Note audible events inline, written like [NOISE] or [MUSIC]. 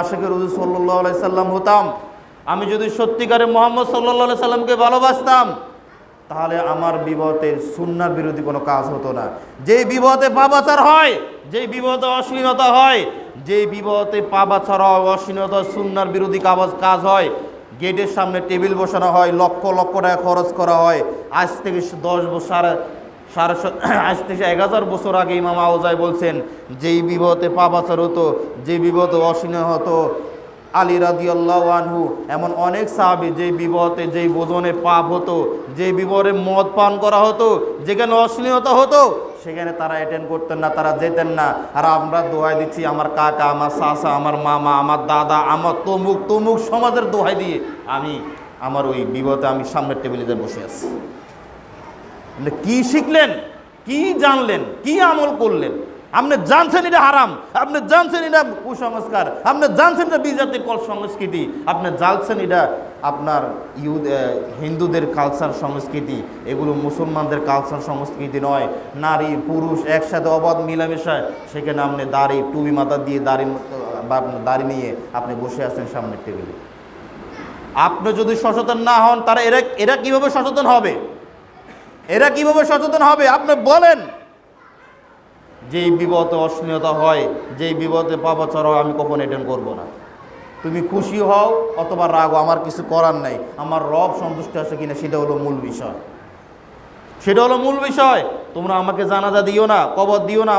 আশেখের রুজু সাল্লাহ সাল্লাম হতাম। আমি যদি সত্যিকারে মোহাম্মদ সাল্লাহ সাল্লামকে ভালোবাসতাম, তাহলে আমার বিপদে সুন্নার বিরোধী কোনো কাজ হতো না। যেই বিপদে পাবাচার হয়, যেই বিপদে অশ্লীলতা হয়, যেই বিপদে পাবাচার হয় অশ্লীলতা সুন্নার বিরোধী কাজ কাজ হয়, গেটের সামনে টেবিল বসানো হয়, লক্ষ লক্ষ টাকা খরচ করা হয়। আজ থেকে দশ বছর সাড়ে সাড়ে স- [CLEARS THROAT] আজ থেকে এক হাজার বছর আগে ইমাম আউজাই বলছেন, যেই বিপদে পাবাচার হতো যে বিপদে অশ্লীল হতো, আলী রাদিয়াল্লাহ আনহু, এমন অনেক সাহাবি যেই বিপদে যেই বোজনে পাপ হতো, যেই বিপদে মদ পান করা হতো, যেখানে অশ্লীলতা হতো, সেখানে তারা অ্যাটেন্ড করতেন না, তারা যেতেন না। আর আমরা দোহাই দিচ্ছি আমার কাকা, আমার চাচা, আমার মামা, আমার দাদা, আমার তমুক তমুক সমাজের দোহাই দিয়ে আমি, আমার ওই বিপদে আমি সামনের টেবিলে বসে আছি। কি শিখলেন? কি জানলেন? কি আমল করলেন? আপনি জানছেন এটা হারাম। আপনি জানছেন এটা কুসংস্কার। আপনি জানছেন এটা বিজাতির কল সংস্কৃতি। আপনি জানছেন এটা আপনার ইউদ হিন্দুদের কালচার সংস্কৃতি। এগুলো মুসলমানদের কালচার সংস্কৃতি নয়। নারী, পুরুষ একসাথে অবাধ মিলামেশায় সেখানে আপনি দাড়ি টুবি মাথা দিয়ে দাড়ি, বা দাড়ি নিয়ে আপনি বসে আছেন সামনের টেবিলে আপনি যদি সচেতন না হন তারা এরা এরা কীভাবে সচেতন হবে? এরা কীভাবে সচেতন হবে? আপনি বলেন। যেই বিপদে অশ্লীলতা হয়, যেই বিপদে পাপাচার হয়, আমি কখন এটেন্ড করব না। তুমি খুশি হও অথবা রাগো আমার কিছু করার নাই। আমার রব সন্তুষ্ট আছে কিনা, সেটা হলো মূল বিষয়। সেটা হলো মূল বিষয়। তোমরা আমাকে জানাজা দিও না, কবর দিও না